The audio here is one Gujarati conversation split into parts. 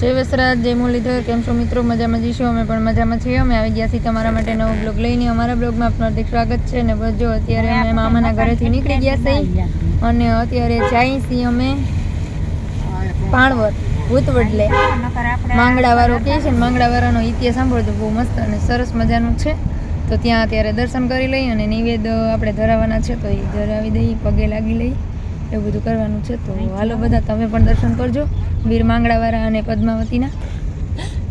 જય વસરાજ, જય મુરલીધર, કેમ છો મિત્રો? મજામાં જઈશું અમે પણ મજામાં છીએ. અમે આવી ગયા છીએ તમારા માટે નવો બ્લોગ લઈને. અમારા બ્લોગમાં આપનું હાર્દિક સ્વાગત છે અને જો અત્યારે અમે મામાના ઘરેથી નીકળી ગયા છીએ અને અત્યારે જઈએ છીએ અમે પાણવર, ભૂતવડલે. માંગડાવાળો કહે છે ને, માંગડાવાળાનો ઇતિહાસ સાંભળતો બહુ મસ્ત અને સરસ મજાનું છે. તો ત્યાં અત્યારે દર્શન કરી લઈએ અને નિવેદ આપણે ધરાવવાના છે, તો એ ધરાવી દઈએ પગે લાગી લઈએ એવું બધું કરવાનું છે, તો હાલો બધા, તમે પણ દર્શન કરજો, વીર માંગડાવાળા અને પદ્માવતીના.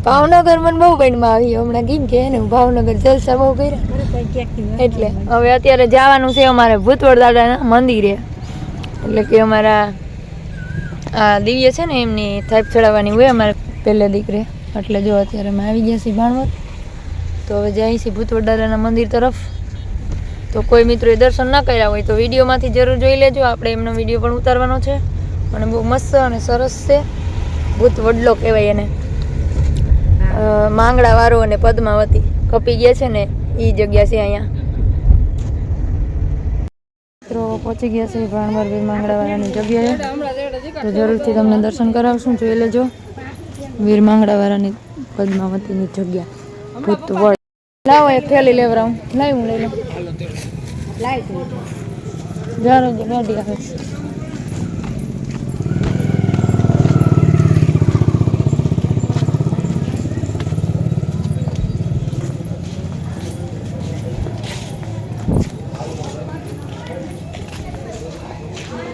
ભાવનગર મને બહુ બેન્ડમાં આવી હમણાં કેમ કે ને ભાવનગર જલસા બહુ કર્યા. એટલે હવે અત્યારે જવાનું છે અમારે ભૂતવડ દાદાના મંદિરે. એટલે કે અમારા આ દિવ્ય છે ને, એમની થાપ ચડાવવાની હોય અમારે પહેલે દીકરે. એટલે જો અત્યારે અમે આવી ગયા છીએ ભાણવત તો હવે જઈએ છીએ ભૂતવડ દાદાના મંદિર તરફ. તો કોઈ મિત્રોએ દર્શન ના કર્યા હોય તો વિડીયોમાંથી જરૂર જોઈ લેજો. આપણે એમનો વીડિયો પણ ઉતારવાનો છે. અને બહુ મસ્ત અને સરસ છે. ભૂત વડલો કહેવાય એને. માંગડાવાળો અને પદ્માવતી. કપી ગયા છે ને એ જગ્યા છે અહીંયા. મિત્રો, પહોંચી ગયા છે ભાણવર વીર માંગડાવાળાની જગ્યાએ. તો જરૂરથી તમને દર્શન કરાવશું, જોઈ લેજો. વીર માંગડાવાળાની પદ્માવતીની જગ્યા. ભૂત વડ. લાવો એક થેલી લેવરાવું. લાવી હું લઈ લઉં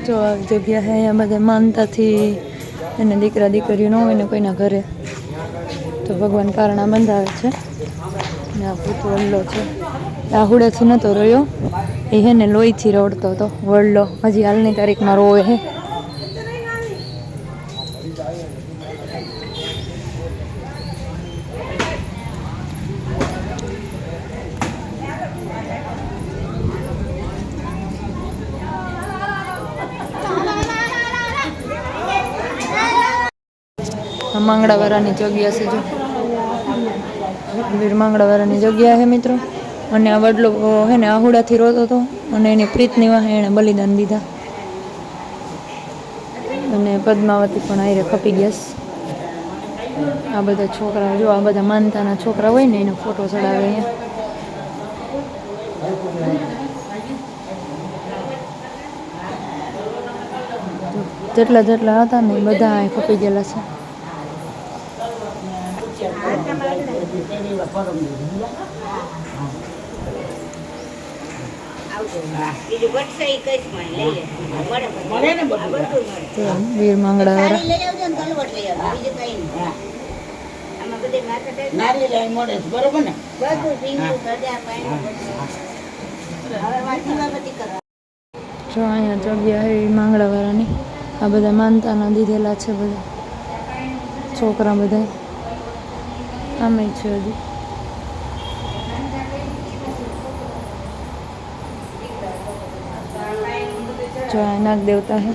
જો જગ્યા છે અહીંયા બધા માનતાથી એને દીકરા દીકરીઓ ન હોય ને કોઈના ઘરે. તો ભગવાન કારણા બંધાવે છે. ને આ પૂતળો છે. આ હુડેથી નહોતો રહ્યો. એ હે ને લોહીથી રડતો હતો. વડલો, હજી હાલની તારીખમાં રોવે હે. માંગડાવાળાની જગ્યા છે જો. વીર માંગડાવાળાની જગ્યા છે મિત્રો. અને આ વડલો હે ને, આહુડાથી રોતો હતો અને એની પ્રીતની વાહે એણે બલિદાન દીધા. અને પદ્માવતી પણ આયરે ખપી ગયા આ બધા છોકરા, જો આ બધા માનતાના છોકરા હોય ને, એનો ફોટો ચડાવે અહીંયા. જેટલા જેટલા હતા ને બધા ખપી ગયેલા છે. જો અહીંયા જગ્યા એ માંગડાવાળાની. આ બધા માનતાના દીધેલા છે બધા. છોકરા બધા આમે છે હજી. આ નાગ દેવતા છે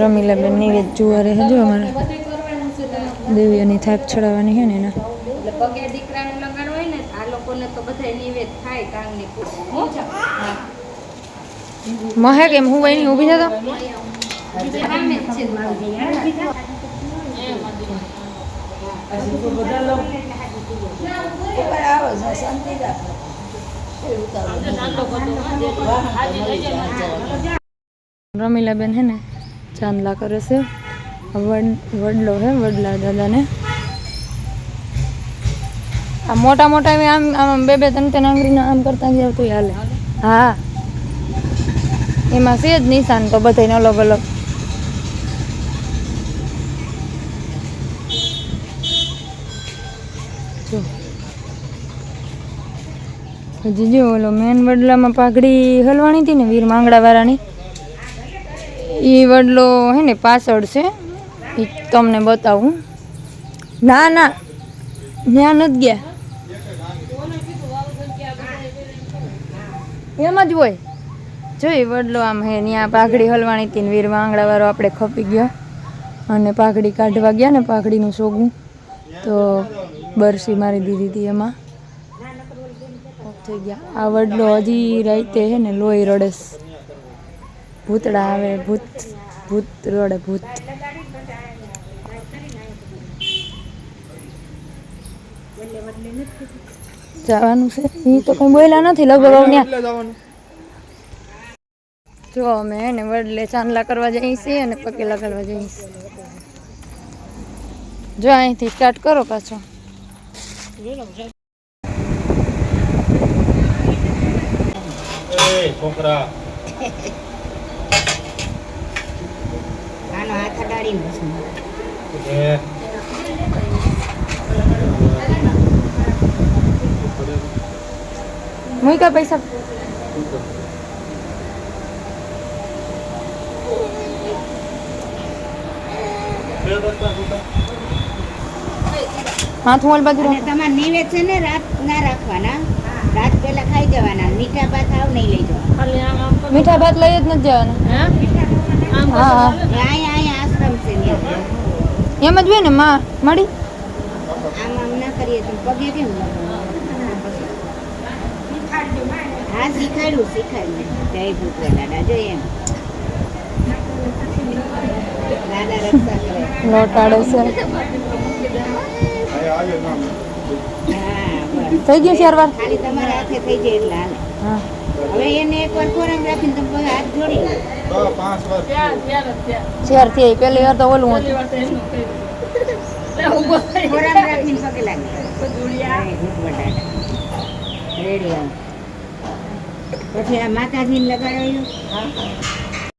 રમીલાબેન નિવેદ જોવા રહે જો અમારે. દેવીઓની થાપ ચડાવવાની છે ને એના. પગે દીકરાનું હોય ને આ લોકોને તો બધા નિવેદ થાય કાંગની મહે કેમ, હું વહીની ઊભી થતો સામે જ છે મારું. રમીલાબેન હે ને ચાંદલા કરે છે. વડલો હે વડલા દાદાને. આ મોટા મોટા આમ આમ બે બે ત્રણ ત્રણ આંગળીના આમ કરતા જાવ તો હાલે. હા. એમાં છે જ નિશાન તો બધાને અલગ અલગ. હજી જો ઓલો મેન વડલામાં પાઘડી હલવાની હતી ને વીર માંગડાવાળાની, એ વડલો હે ને પાછળ છે. એ તમને બતાવું. ના ના, ત્યાં નથી ગયા. એમ જ હોય. જો વડલો આમ હે, ત્યાં પાઘડી હલવાણી હતી ને વીર માંગડાવાળો આપણે ખપી ગયા. અને પાઘડી કાઢવા ગયા ને પાઘડીનું સોગું, તો બરસી મારી દીધી હતી એમાં. થઈ ગયા. આ વડલો હજી રાઈતે હે ને લોહી રડેસ ભૂતડા આવે, ભૂત ભૂત રડે, ભૂત. જવાનું છે? એ તો કઈ બોલ્યા નથી લગભગ જો અમે એને વડલે ચાંદલા કરવા જઈએ છીએ અને પકેલા કરવા જઈએ જો અહીંથી સ્ટાર્ટ કરો પાછો. છોકરા. આનો હાથ પછી. એ. મૂક્યા પૈસા. હાથ મોલ બાજુ અને તમારે નિવેદ છે ને રાત ના રાખવાના. રાત પહેલા ખાઈ જવાના. મીઠા ભાત આવ નહીં લઈ જવાના. મીઠા ભાત લઈ જ નથી જવાના. હા? હા અહીંયા અહીંયા આશ્રમ છે એમ જ હોય ને માં મળી? આમ આમ ના કરીએ તો પગે કેમ? હા શીખાડ્યું શીખાડ્યું. જય ભૂતવા દાદા જો એમ. લોટાડે છે. હા થઈ ગયું ચાર વાર ખાલી તમારા હાથે થઈ જાય એટલે હાલે. હવે એને એકવાર ફોરમ રાખીને તમે હાથ જોડી લો. પાંચ વર્ષ ચાર થઈ પેલી વાર તો ઓલું હતું. રાખીને પગે લાગી રેડી પછી આ માતાજીને લગાડાયું